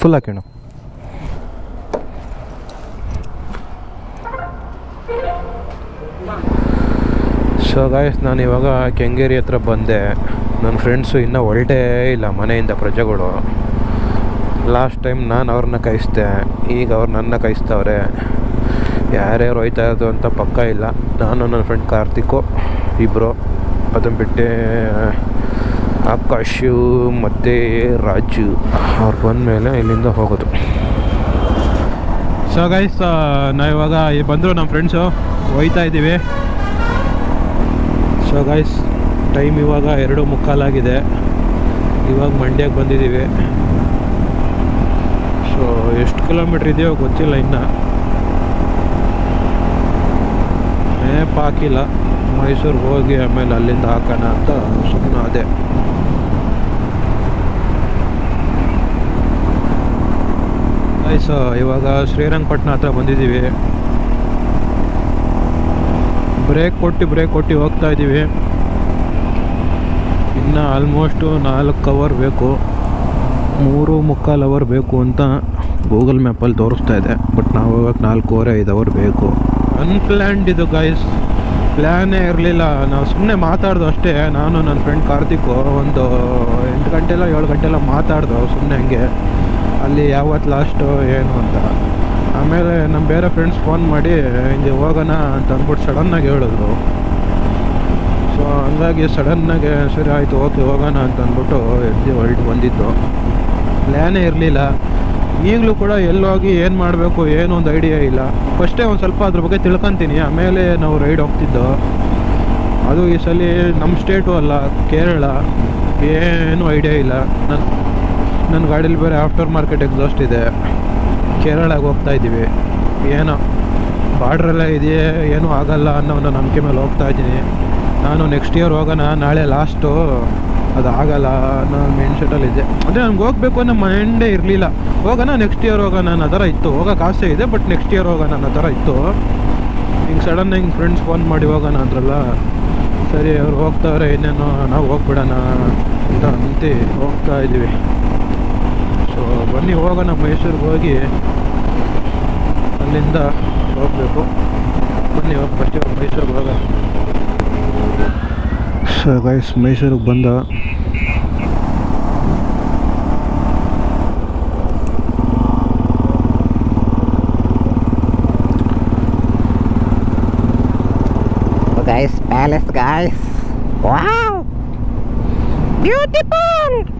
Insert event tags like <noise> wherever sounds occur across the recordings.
Full ಹಾಕೋಣ. So guys ನಾನು ಇವಾಗ ಕೆಂಗೇರಿ ಹತ್ರ ಬಂದೆ. ನನ್ನ ಫ್ರೆಂಡ್ಸು ಇನ್ನೂ ಹೊರಟೇ ಇಲ್ಲ ಮನೆಯಿಂದ ಪ್ರಜೆಗಳು. ಲಾಸ್ಟ್ ಟೈಮ್ ನಾನು ಅವ್ರನ್ನ ಕಾಯಿಸ್ದೆ ಈಗ ಅವ್ರು ನನ್ನ ಕಾಯಿಸ್ತವ್ರೆ ಯಾರ್ಯಾರು ಹೋಯ್ತಾ ಇರೋದು ಅಂತ ಪಕ್ಕ ಇಲ್ಲ. ನಾನು ನನ್ನ ಫ್ರೆಂಡ್ ಕಾರ್ತಿಕು ಇಬ್ಬರು ಅದನ್ನು ಬಿಟ್ಟು ಆಕಾಶು, ಮತ್ತು ರಾಜು ಅವ್ರು ಬಂದಮೇಲೆ ಇಲ್ಲಿಂದ ಹೋಗೋದು. ಸೊ ಗೈಸ್ ನಾವಿವಾಗ ಬಂದರು ನಮ್ಮ ಫ್ರೆಂಡ್ಸು ಹೋಯ್ತಾ ಇದ್ದೀವಿ. ಸೊ ಗೈಸ್ ಟೈಮ್ ಇವಾಗ ಎರಡು ಮುಕ್ಕಾಲಾಗಿದೆ ಇವಾಗ ಮಂಡ್ಯಕ್ಕೆ ಬಂದಿದ್ದೀವಿ. ಸೊ ಎಷ್ಟು ಕಿಲೋಮೀಟ್ರ್ ಇದೆಯೋ ಗೊತ್ತಿಲ್ಲ ಇನ್ನು. ಹಾಕಿಲ್ಲ ಮೈಸೂರಿಗೆ ಹೋಗಿ ಆಮೇಲೆ ಅಲ್ಲಿಂದ ಹಾಕೋಣ ಅಂತ ಸುಮ್ಮನೆ ಅದೇ ಸೊ ಇವಾಗ ಶ್ರೀರಂಗಪಟ್ಟಣ ಹತ್ರ ಬಂದಿದ್ದೀವಿ. ಬ್ರೇಕ್ ಕೊಟ್ಟು ಬ್ರೇಕ್ ಕೊಟ್ಟು ಹೋಗ್ತಾ ಇದ್ದೀವಿ. ಇನ್ನು ಆಲ್ಮೋಸ್ಟು ನಾಲ್ಕು ಅವರ್ ಬೇಕು. ಮೂರು ಮುಕ್ಕಾಲು ಅವರ್ ಬೇಕು ಅಂತ ಗೂಗಲ್ ಮ್ಯಾಪಲ್ಲಿ ತೋರಿಸ್ತಾ ಇದೆ. ಬಟ್ ನಾವು ಇವಾಗ ನಾಲ್ಕೂವರೆ, ಐದು ಅವರ್ ಬೇಕು. ಅನ್ಪ್ಲ್ಯಾಂಡ್ ಇದು ಗೈಸ್ ಪ್ಲ್ಯಾನೇ ಇರಲಿಲ್ಲ. ನಾವು ಸುಮ್ಮನೆ ಮಾತಾಡ್ದು ಅಷ್ಟೇ. ನಾನು ನನ್ನ ಫ್ರೆಂಡ್ ಕಾರ್ತಿಕ್ ಒಂದು ಎಂಟು ಗಂಟೆಲ್ಲ ಏಳು ಗಂಟೆಲ್ಲ ಮಾತಾಡ್ದು ಸುಮ್ಮನೆ ಹಂಗೆ. ಅಲ್ಲಿ ಯಾವತ್ತು ಲಾಸ್ಟು ಏನು ಅಂತ. ಆಮೇಲೆ ನಮ್ಮ ಬೇರೆ ಫ್ರೆಂಡ್ಸ್ ಫೋನ್ ಮಾಡಿ ಹಿಂಗೆ ಹೋಗೋಣ ಅಂತ ಅಂದ್ಬಿಟ್ಟು ಸಡನ್ನಾಗಿ ಹೇಳಿದ್ರು. ಸೊ ಹಂಗಾಗಿ ಸಡನ್ನಾಗೆ ಸರಿ ಆಯಿತು, ಓಕೆ ಹೋಗೋಣ ಅಂತ ಅಂದ್ಬಿಟ್ಟು ಎದ್ದು ಹೊರಟು ಬಂದಿದ್ದು. ಪ್ಲ್ಯಾನೇ ಇರಲಿಲ್ಲ. ಈಗಲೂ ಕೂಡ ಎಲ್ಲೋಗಿ ಏನು ಮಾಡಬೇಕು ಏನು ಒಂದು ಐಡಿಯಾ ಇಲ್ಲ. ಫಸ್ಟೇ ಒಂದು ಸ್ವಲ್ಪ ಅದ್ರ ಬಗ್ಗೆ ತಿಳ್ಕೊತೀನಿ. ಆಮೇಲೆ ನಾವು ರೈಡ್ ಹೋಗ್ತಿದ್ದೋ. ಅದು ಈ ಸಲ ನಮ್ಮ ಸ್ಟೇಟು ಅಲ್ಲ, ಕೇರಳ. ಏನೂ ಐಡಿಯಾ ಇಲ್ಲ. ನನ್ನ ನನ್ನ ಗಾಡೀಲಿ ಬೇರೆ ಆಫ್ಟರ್ ಮಾರ್ಕೆಟ್ ಎಕ್ಸಾಸ್ಟ್ ಇದೆ. ಕೇರಳಗೆ ಹೋಗ್ತಾ ಇದ್ದೀವಿ ಏನೋ, ಬಾರ್ಡ್ರೆಲ್ಲ ಇದೆಯೇ, ಏನೂ ಆಗಲ್ಲ ಅನ್ನೋ ಒಂದು ನಂಬಿಕೆ ಮೇಲೆ ಹೋಗ್ತಾ ಇದ್ದೀನಿ ನಾನು ನೆಕ್ಸ್ಟ್ ಇಯರ್ ಹೋಗೋಣ, ನಾಳೆ ಲಾಸ್ಟು ಅದು ನಾನು ಅನ್ನೋ ಮೈಂಡ್ ಇದ್ದೆ. ಅಂದರೆ ನಮ್ಗೆ ಹೋಗ್ಬೇಕು ಅನ್ನೋ ಮೈಂಡೇ ಇರಲಿಲ್ಲ. ಹೋಗೋಣ ನೆಕ್ಸ್ಟ್ ಇಯರ್ ಹೋಗೋಣ ಅನ್ನೋ ಥರ ಇತ್ತು. ಹೋಗೋಕೆ ಆಸೆ ಇದೆ ಬಟ್ ನೆಕ್ಸ್ಟ್ ಇಯರ್ ಹೋಗೋಣ ಅನ್ನೋ ಥರ ಇತ್ತು. ಹಿಂಗೆ ಸಡನ್ ಹಿಂಗೆ ಫ್ರೆಂಡ್ಸ್ ಫೋನ್ ಮಾಡಿ ಹೋಗೋಣ ಅಂದ್ರಲ್ಲ, ಸರಿ, ಅವ್ರು ಹೋಗ್ತಾವ್ರೆ ಇನ್ನೇನೋ, ನಾವು ಹೋಗ್ಬಿಡೋಣ ಅಂತ ಅಂತಿ ಹೋಗ್ತಾ ಇದ್ದೀವಿ ಸೊ ಬನ್ನಿ, ಹೋಗೋಣ, ಮೈಸೂರಿಗೆ ಹೋಗಿ ಅಲ್ಲಿಂದ ಹೋಗಬೇಕು. ಬನ್ನಿ, ಹೋಗಿ ಫಸ್ಟ್ ಇವಾಗ ಮೈಸೂರಿಗೆ ಹೋಗೋಣ. ಸೊ ಗೈಸ್ ಮೈಸೂರಿಗೆ ಬಂದ Oh, guys, palace, guys. Wow! Beautiful!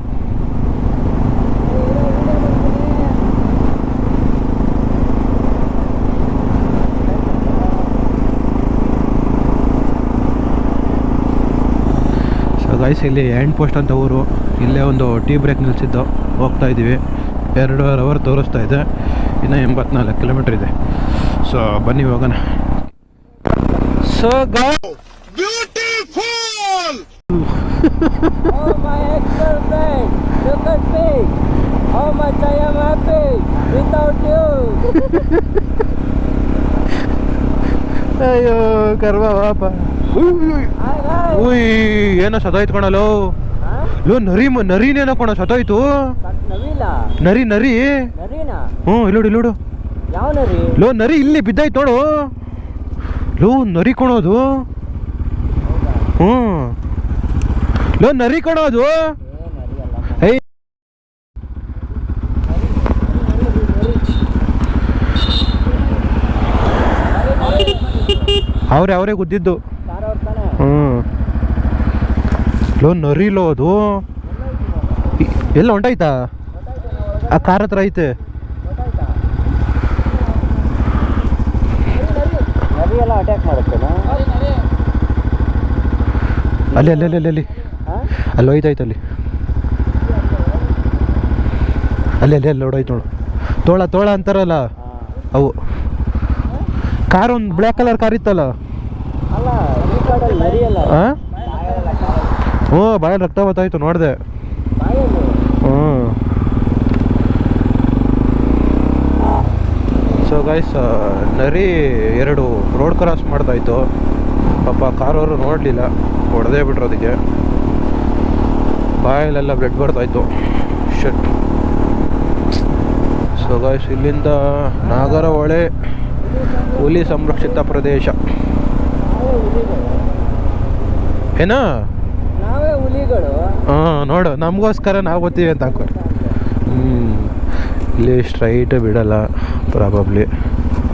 So guys ಇಲ್ಲಿ ಹ್ಯಾಂಡ್ ಪೋಸ್ಟ್ ಅಂತ ಊರು ಇಲ್ಲೇ ಒಂದು ಟೀ ಬ್ರೇಕ್ ನಿಲ್ಸಿದ್ದು. ಹೋಗ್ತಾ ಇದ್ದೀವಿ. ಎರಡು ಅವರ್ ತೋರಿಸ್ತಾ ಇದೆ. ಇನ್ನು ಎಂಬತ್ನಾಲ್ಕು ಕಿಲೋಮೀಟ್ರ್ ಇದೆ. ಸೊ ಬನ್ನಿ ಹೋಗೋಣ. ಸೊ happy <laughs> ಅಯ್ಯೋ ಕರ್ವಾ guys. ಉಯ್ ಏನೋ ಸತಾಯ್ತು ಕಣಲೋ? ಲೋ ನರಿ ನರಿನೇನೋ ಕಣ ಸತಾಯ್ತು ನರಿ ನರಿ ಹ್ಞೂ ಇಲ್ಲೋಡು ಇಲ್ಲೋಡು ಲೋ ನರಿ ಇಲ್ಲಿ ಬಿದ್ದಾಯ್ತು ನೋಡು. ಲೋ ನರಿ ಕೊಣೋದು ಹ್ಞೂ. ಲೋ ನರಿ ಕಣೋದು ಏಯ್. ಅವ್ರೆ ಅವರೇ ಗುದ್ದಿದ್ದು ಸಾರ್ ಅವ್ರ ತಾನೆ ಹ್ಞೂ ಲೋ, ನರಿಲೋ ಅದು. ಎಲ್ಲ ಹೊಂಟಾಯ್ತಾ? ಆ ಕಾರ್ ಹತ್ರ ಐತೆ. ಅಲ್ಲಿ ಅಲ್ಲಿ ಅಲ್ಲಿ ಅಲ್ಲಿ ಅಲ್ಲಿ. ಹೋಯ್ತಾಯ್ತು ಅಲ್ಲಿ. ಅಲ್ಲಿ ಅಲ್ಲಿ ಅಲ್ಲಿ ನೋಡೋಯ್ತು ನೋಡು. ತೋಳ ತೋಳ ಅಂತಾರಲ್ಲ. ಅವು. ಕಾರ್ ಒಂದು ಬ್ಲ್ಯಾಕ್ ಕಲರ್ ಕಾರ್ ಇತ್ತಲ್ಲ ಅಲ್ಲ ಈ ಕಾಡಲ್ಲಿ ನರಿ ಅಲ್ಲ ಹಾಂ ಹ್ಞೂ ಬಾಯಲ್ಲಿ ರಕ್ತ ಬತ್ತಾಯ್ತು, ನೋಡಿದೆ. ಹ್ಞೂ ಸೊ ಗೈಸ್ ನರಿ ಎರಡು ರೋಡ್ ಕ್ರಾಸ್ ಮಾಡ್ತಾಯಿತ್ತು ಪಾಪ, ಕಾರವರು ನೋಡಲಿಲ್ಲ. ಹೊಡೆದೇ ಬಿಟ್ರು ಅದಕ್ಕೆ. ಬಾಯಲ್ಲೆಲ್ಲ ಬ್ಲಡ್ ಬರ್ತಾಯಿತ್ತು ಶಟ್ ಸೊ ಗಾಯ್ಸ್ ಇಲ್ಲಿಂದ ನಾಗರಹೊಳೆ ಹುಲಿ ಸಂರಕ್ಷಿತ ಪ್ರದೇಶ. ನಾವೇ ಹುಲಿಗಳು. ಏನ? ನಾವೇ ಹುಲಿಗಳು. ಹಾಂ ನೋಡು ನಮಗೋಸ್ಕರ ನಾವು ಗೊತ್ತೀವಿ ಅಂತ ಹಾಕೋ. ಹ್ಞೂ ಇಲ್ಲಿ ಸ್ಟ್ರೈಟ್ ಬಿಡಲ್ಲ ಪ್ರಾಬಬ್ಲಿ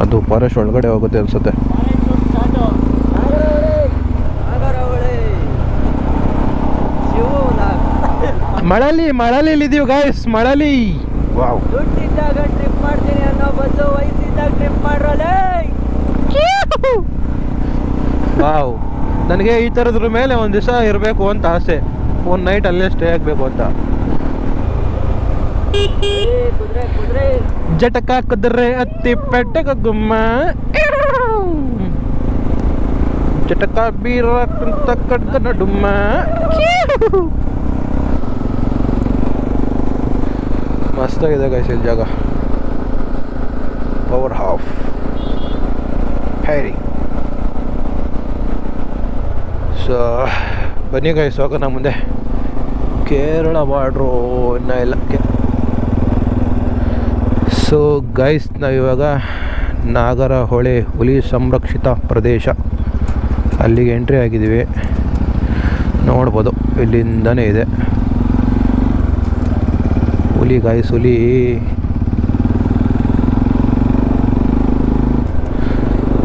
ಅದು ಫಾರೆಸ್ಟ್ ಒಳಗಡೆ ಹೋಗುತ್ತೆ ಅನ್ಸುತ್ತೆ. ಮಳಲಿ ಮಳಲಿ ಇದೀವಿ ಗಾಯ್ಸ್ ಮಳಲಿ. ವಾವ್. ದುಡ್ಡಿದ್ದಾಗ ಟ್ರಿಪ್ ಮಾಡ್ತೀನಿ ಅನ್ನೋ ಬದಲು ವಯಸ್ಸಿದ್ದಾಗ ಟ್ರಿಪ್ ಮಾಡ್ರಲೇ. ವಾವ್ ನನಗೆ ಈ ಥರದ್ರ ಮೇಲೆ ಒಂದು ದಿವಸ ಇರಬೇಕು ಅಂತ ಆಸೆ ಒಂದು ನೈಟ್ ಅಲ್ಲೇ ಸ್ಟೇ ಆಗಬೇಕು ಅಂತ ಕುದುರೆ ಕುದುರೆ ಜಟಕ ಕುದುರೆ ಹತ್ತಿ ಪೆಟ್ಟಕ ಗುಮ್ಮ ಜಟಕ ಬೀರ ಕುಂತ ಕಡ್ಕನ ಡುಮ್ಮ ಮಸ್ತಾಗಿದೆ ಗೈಸ್ ಇಲ್ಲಿ ಜಾಗ ಪವರ್ ಹಾಫ್ ಹ್ಯಾರಿ ಸೊ ಬನ್ನಿ ಗೈಸ್ ಹೋಗೋಣ ಮುಂದೆ. ಕೇರಳ ಬಾರ್ಡ್ರು ಇನ್ನ ಇಲ್ಲ ಸೊ ಗೈಸ್ ನಾವಿವಾಗ ನಾಗರಹೊಳೆ ಹುಲಿ ಸಂರಕ್ಷಿತ ಪ್ರದೇಶ. ಅಲ್ಲಿಗೆ ಎಂಟ್ರಿ ಆಗಿದ್ದೀವಿ. ನೋಡ್ಬೋದು, ಇಲ್ಲಿಂದನೇ ಇದೆ. ಹುಲಿ ಗಾಯ್ಸ್ ಹುಲಿ.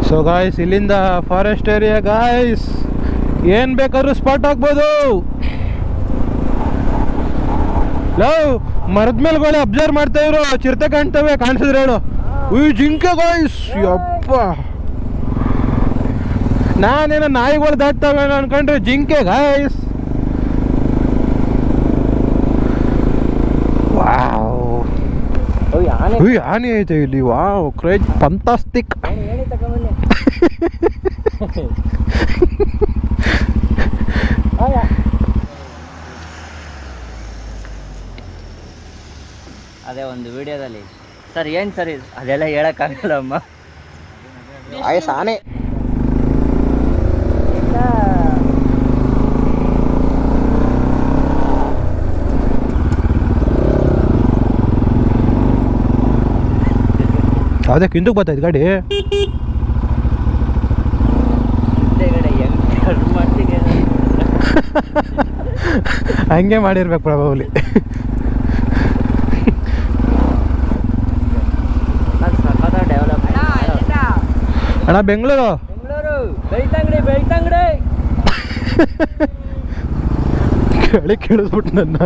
ಸೊ ಗಾಯ್ಸ್ ಇಲ್ಲಿಂದ ಫಾರೆಸ್ಟ್ ಏರಿಯಾ ಗಾಯ್ಸ್ ಏನು ಬೇಕಾದ್ರೂ ಸ್ಪಾಟ್ ಆಗ್ಬೋದು ಲವ್ ಮರದ ಮೇಲ್ಗಡೆ ಅಬ್ಸರ್ವ್ ಮಾಡ್ತಾ ಇರೋ ಚಿರತೆ ಕಾಣ್ತವೆ ಕಾಣಿಸಿದ್ರೆ ಹೇಳು. ಉಯ್ ಜಿಂಕೆ ಗಾಯ್ಸ್ ಯಪ್ಪ. ನಾನೇನೋ ನಾಯಿಗಳು ದಾಟ್ತಾವೆ ಅನ್ಕೊಂಡ್ರೆ ಜಿಂಕೆ ಗಾಯ್ಸ್ ಆನೆ ಐತೆ ಇಲ್ಲಿ? ವಾವ್ ಕ್ರೇಜ್ ಫಂತಾಸ್ಟಿಕ್ ಆಯ. ಅದೇ ಒಂದು ವಿಡಿಯೋದಲ್ಲಿ. ಸರ್ ಏನ್ ಸರ್ ಇದು? ಅದೆಲ್ಲ ಹೇಳಕ್ಕಾಗಲ್ಲ ಅಮ್ಮ ಆಯ್ಸ್ ಆನೆ ಅದಕ್ಕೆ ಹಿಂದಕ್ಕೆ ಬರ್ತೈತೆ ಗಾಡಿ ಹಿಂದೆಗಡೆ ಹೆಂಗ್ ಕಟ್ ಮಾಡ್ತೀನಿ ಹಂಗೆ ಮಾಡಿರ್ಬೇಕು ಪ್ರಾಬಬ್ಲಿ ಅಣ್ಣ ಬೆಂಗಳೂರು? ಬೆಂಗಳೂರು ಬೆಳ್ತಂಗಡಿ ಬೆಳ್ತಂಗಡಿ. ಕೇಳಿ ಕೇಳಿಸ್ಬಿಟ್ಟು ನನ್ನ.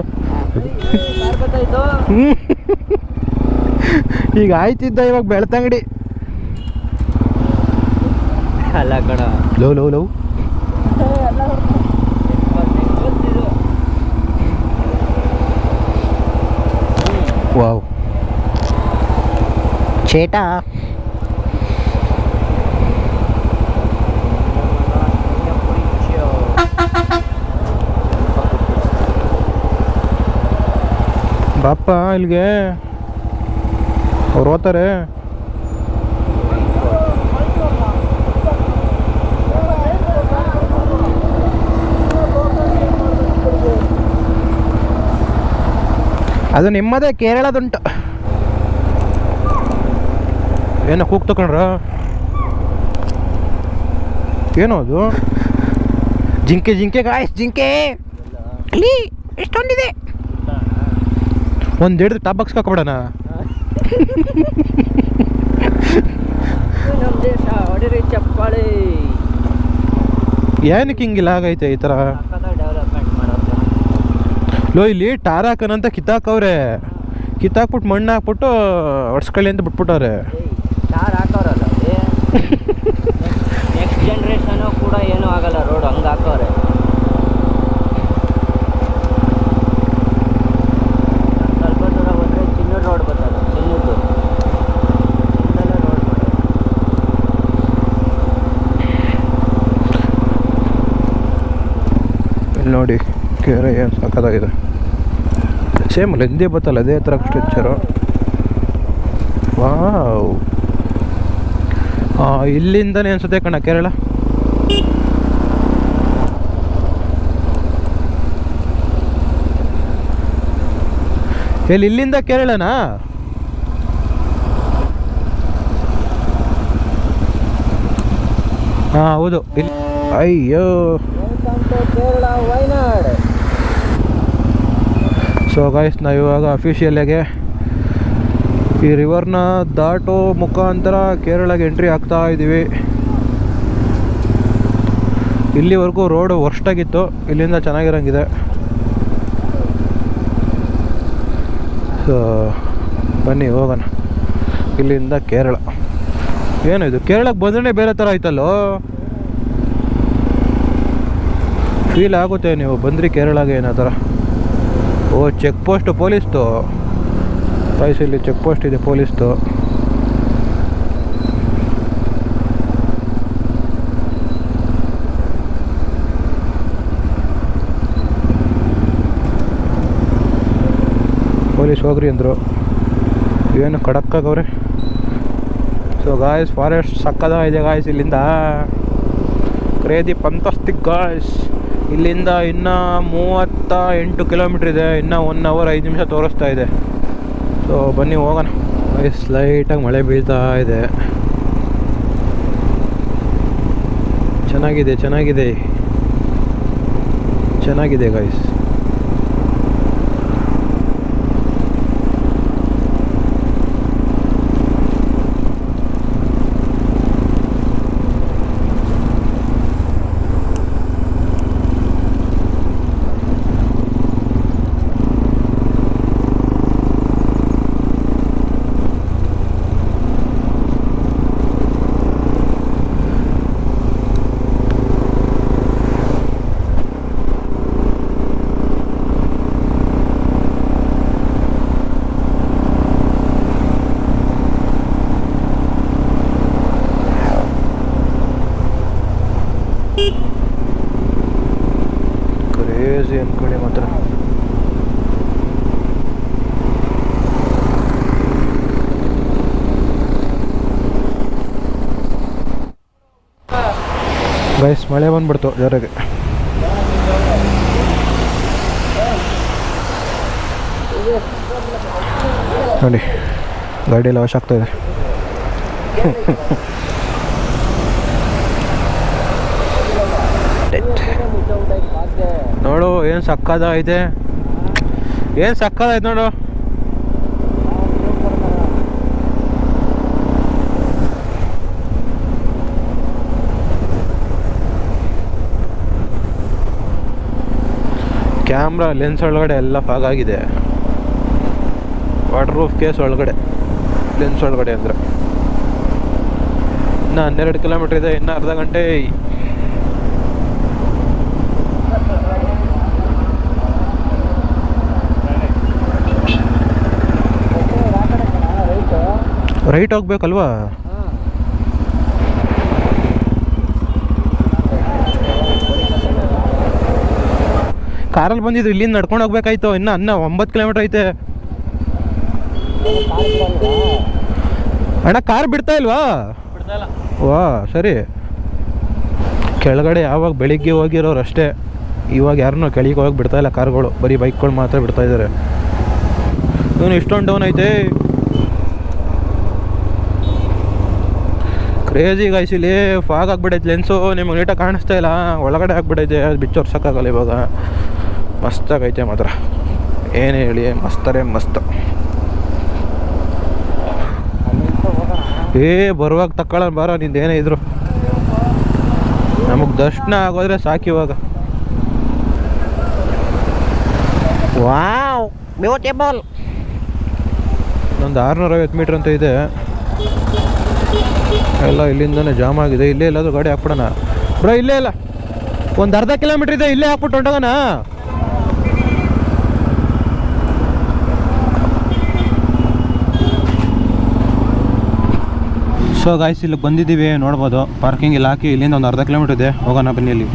ಈಗ ಆಯ್ತಿದ್ದ ಇವಾಗ ಬೆಳ್ತಂಗಡಿ. ಅಲ್ಲ ಕಣ. ಲವ್ ಲವ್ ಲವ್ ವಾವ್ ಚೇಟಾ ಬಾಪ ಇಲ್ಲಿಗೆ ಅವ್ರು ಓದ್ತಾರೆ ಅದು ನಿಮ್ಮದೇ ಕೇರಳದುಂಟು. ಏನೋ ಕೂಗ್ ತಕೊಂಡ್ರ? ಏನೋ ಅದು? ಜಿಂಕೆ ಜಿಂಕೆ ಗಾಯ್ಸ್ ಜಿಂಕೆ. ಅಲ್ಲಿ ಎಷ್ಟೊಂದಿದೆ? ಒಂದು ಹಿಡಿದು ಟಾಪ್ ಹೊಡಿರಿ ಚಪ್ಪಾಳಿ ಏನಕ್ಕೆ ಹಿಂಗಿಲ್ಲ ಆಗೈತೆ ಈ ಥರ? ಲೋ, ಇಲ್ಲಿ ಟಾರ್ ಅಂತ ಕಿತ್ತಾಕವ್ರೆ ಕಿತ್ತಾಕ್ಬಿಟ್ಟು ಮಣ್ಣು ಹಾಕ್ಬಿಟ್ಟು ಹೊಡ್ಸ್ಕೊಳ್ಳಿ ಅಂತ ಬಿಟ್ಬಿಟ್ಟವ್ರೆ ಕಾರ್ ಹಾಕೋರಲ್ಲ ನೆಕ್ಸ್ಟ್ ಜನ್ರೇಷನು ಕೂಡ ಏನೂ ಆಗಲ್ಲ, ರೋಡ್ ಹಂಗೆ ಹಾಕೋರೆ. ಸ್ವಲ್ಪ ದೂರ ಬಂದರೆ ಚಿನ್ನದ ರೋಡ್ ಬರ್ತದೆ ಚಿನ್ನದ್ದು ಚಿನ್ನದಲ್ಲೇ ರೋಡ್ ಮಾಡೋದು ಇಲ್ಲಿ ನೋಡಿ, ಕೆರೆ ಏನು ಸಕ್ಕತ್ತಾಗಿದೆ ಸೇಮ್ ಅಲ್ಲ ಬತ್ತಲ್ಲ, ಅದೇ ಥರ ಸ್ಟ್ರಕ್ಚರು ವಾವ್ ಇಲ್ಲಿಂದನೇ ಅನ್ಸುತ್ತೆ ಕಣ, ಕೇರಳ. ಎಲ್ಲಿ, ಇಲ್ಲಿಂದ ಕೇರಳನಾ? ಹಾ, ಹೌದು. ಇಲ್ಲಿ ಅಯ್ಯೋ. ಸೊ ಗಾಯ್ಸ್ ನಾವು ಇವಾಗ ಆಗಿ ಈ ರಿವರ್ನ ದಾಟೋ ಮುಖಾಂತರ ಕೇರಳಗೆ ಎಂಟ್ರಿ ಆಗ್ತಾ ಇದ್ದೀವಿ ಇಲ್ಲಿವರೆಗೂ ರೋಡ್ ವರ್ಸ್ಟಾಗಿತ್ತು ಇಲ್ಲಿಂದ ಚೆನ್ನಾಗಿರೋಂಗಿದೆ. ಸೊ ಬನ್ನಿ, ಹೋಗೋಣ. ಇಲ್ಲಿಂದ ಕೇರಳ. ಏನು ಇದು? ಕೇರಳಕ್ಕೆ ಬಂದ್ರೆ ಬೇರೆ ಥರ ಆಯ್ತಲ್ಲೋ? ಫೀಲ್ ಆಗುತ್ತೆ ನೀವು. ಬಂದ್ರಿ ಕೇರಳಗೆ ಏನೋ ಓ ಚೆಕ್ ಪೋಸ್ಟ್ ಪೊಲೀಸ್ದು ಇಲ್ಲಿ ಚೆಕ್ ಪೋಸ್ಟ್ ಇದೆ ಪೊಲೀಸ್ದು ಪೊಲೀಸ್ ಹೋಗ್ರಿ ಅಂದರು. ಏನು ಖಡಕ್ಕಾಗವ್ರೆ ಸೊ ಗಾಯ್ಸ್ ಫಾರೆಸ್ಟ್ ಸಕ್ಕದ ಇದೆ ಗಾಯ್ಸ್ ಇಲ್ಲಿಂದ. ಕ್ರೇದಿ ಪಂತಸ್ತಿಕ್ ಗಾಯ್ಸ್ ಇಲ್ಲಿಂದ ಇನ್ನೂ ಮೂವತ್ತ ಎಂಟು ಕಿಲೋಮೀಟ್ರ್ ಇದೆ. ಇನ್ನೂ ಒನ್ ಅವರ್ ಐದು ನಿಮಿಷ ತೋರಿಸ್ತಾ ಇದೆ. ಸೊ ಬನ್ನಿ ಹೋಗೋಣ. ಗಾಯ್ಸ್ ಲೈಟಾಗಿ ಮಳೆ ಬೀಳ್ತಾ ಇದೆ. ಚೆನ್ನಾಗಿದೆ ಚೆನ್ನಾಗಿದೆ. ಚೆನ್ನಾಗಿದೆ ಗಾಯ್ಸ್ ಕ್ರೇಜಿ ಅನ್ಕೊಳ್ಳಿ ಮಾತ್ರ ಗೈಸ್ ಮಳೆ ಬಂದ್ಬಿಡ್ತು ಜೋರಾಗಿ. ನೋಡಿ, ಗಾಡಿ ಎಲ್ಲ ವಾಶ್ ಆಗ್ತಾ ಇದೆ. ನೋಡು, ಏನು ಸಕ್ಕದ ಇದೆ ಏನು ಸಕ್ಕದ ಐತೆ ನೋಡು. ಕ್ಯಾಮ್ರಾ ಲೆನ್ಸ್ ಒಳಗಡೆ ಎಲ್ಲ ಫಾಗಾಗಿದೆ ವಾಟರ್ ಪ್ರೂಫ್ ಕೇಸ್ ಒಳಗಡೆ ಲೆನ್ಸ್ ಒಳಗಡೆ ಅಂದರೆ. ಇನ್ನು ಹನ್ನೆರಡು ಕಿಲೋಮೀಟ್ರ್ ಇದೆ ಇನ್ನು ಅರ್ಧ ಗಂಟೆ ರೈಟ್. ಹೋಗ್ಬೇಕಲ್ವಾ? ಕಾರಲ್ಲಿ ಬಂದಿದ್ರು, ಇಲ್ಲಿಂದ ನಡ್ಕೊಂಡು ಹೋಗ್ಬೇಕಾಯ್ತು, ಇನ್ನ ಅನ್ನ ಒಂಬತ್ತು ಕಿಲೋಮೀಟರ್ ಐತೆ. ಅಣ್ಣ, ಕಾರ್ ಬಿಡ್ತಾ ಇಲ್ವಾ? ವಾ, ಸರಿ. ಕೆಳಗಡೆ ಯಾವಾಗ ಬೆಳಿಗ್ಗೆ ಹೋಗಿರೋರು ಅಷ್ಟೇ. ಇವಾಗ ಯಾರನ್ನೂ ಕೆಳಗೆ ಹೋಗಿ ಬಿಡ್ತಾ ಇಲ್ಲ ಕಾರ್ಗಳು. ಬರೀ ಬೈಕ್ಗಳು ಮಾತ್ರ ಬಿಡ್ತಾ ಇದ್ದಾರೆ ಇವನು ಇಷ್ಟೊಂದು ಡೌನ್ ಐತೆ. ಕ್ರೇಜಿ ಇಲ್ಲಿ ಫಾಗ್ ಆಗ್ಬಿಡೈತೆ ಲೆನ್ಸು ನಿಮಗೆ ನೀಟಾಗಿ ಕಾಣಿಸ್ತಾ ಇಲ್ಲ. ಒಳಗಡೆ ಆಗ್ಬಿಡೈತೆ. ಅದು ಬಿಚ್ಚೋರ್ಸೋಕ್ಕಾಗಲ್ಲ ಇವಾಗ. ಮಸ್ತಾಗೈತೆ ಮಾತ್ರ. ಏನೇ ಹೇಳಿ ಮಸ್ತರೇ ಮಸ್ತ್. ಏ ಬರುವಾಗ ತಕ್ಕೊಳ್ಳ ಬಾರ ನಿಂದು ಏನೇ ಇದ್ರು. ನಮಗೆ ದರ್ಶನ ಆಗೋದ್ರೆ ಸಾಕು ಇವಾಗ. Wow beautiful. ಒಂದು ಆರುನೂರೈವತ್ತು ಮೀಟ್ರ್ ಅಂತ ಇದೆ. ಎಲ್ಲ ಇಲ್ಲಿಂದನೇ ಜಾಮ್ ಆಗಿದೆ. ಇಲ್ಲೇ ಇಲ್ಲಾದ್ರೂ ಗಾಡಿ ಹಾಕ್ಬಿಡೋಣ. ಬ್ರೋ ಇಲ್ಲೇ ಇಲ್ಲ. ಒಂದು ಅರ್ಧ ಕಿಲೋಮೀಟ್ರ್ ಇದೆ ಇಲ್ಲೇ ಹಾಕ್ಬಿಟ್ಟು ಹೊಂಟೋಗೋಣ. ಸೊ ಗಾಯ್ಸ್ ಇಲ್ಲಿ ಬಂದಿದ್ದೀವಿ, ನೋಡ್ಬೋದು. ಪಾರ್ಕಿಂಗ್ ಇಲ್ಲಿ, ಹಾಕಿ ಇಲ್ಲಿಂದ ಒಂದು ಅರ್ಧ ಕಿಲೋಮೀಟರ್ ಇದೆ. ಹೋಗೋಣ, ಬನ್ನಿ ಇಲ್ಲಿ.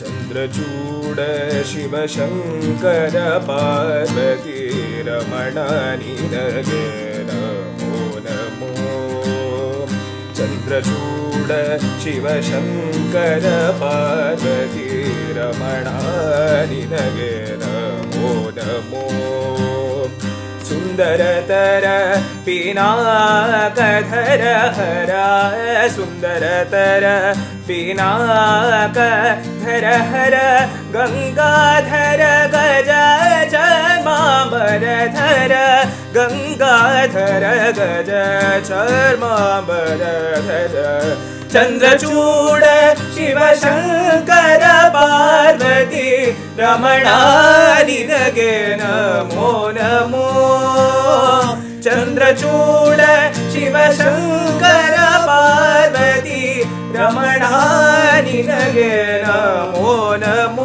ಚಂದ್ರಚೂಡ ಶಿವಶಂಕರ ಪಾರ್ವತಿ ರಮಣ ನಿನಗೆ ನಮೋ ಚಂದ್ರಚೂಡ ಶಿವಶಂಕರ ಪಾರ್ವತಿ ರಮಣ നമോ സുന്ദരതര പിനാകധര ഹര സുന്ദരതര പിനാകധര ഹര ഗംഗാധര ഗജ ചർമാംബരധര ഗംഗാധര ഗജ ചർമാംബരധര ചന്ദ്രചൂട ശിവശങ്കര പാർവതി രമണാരിനകെ നമോ നമോ. ചന്ദ്രചൂട ശിവശങ്കര പാർവതി രമണാരിനകെ നമോ നമോ.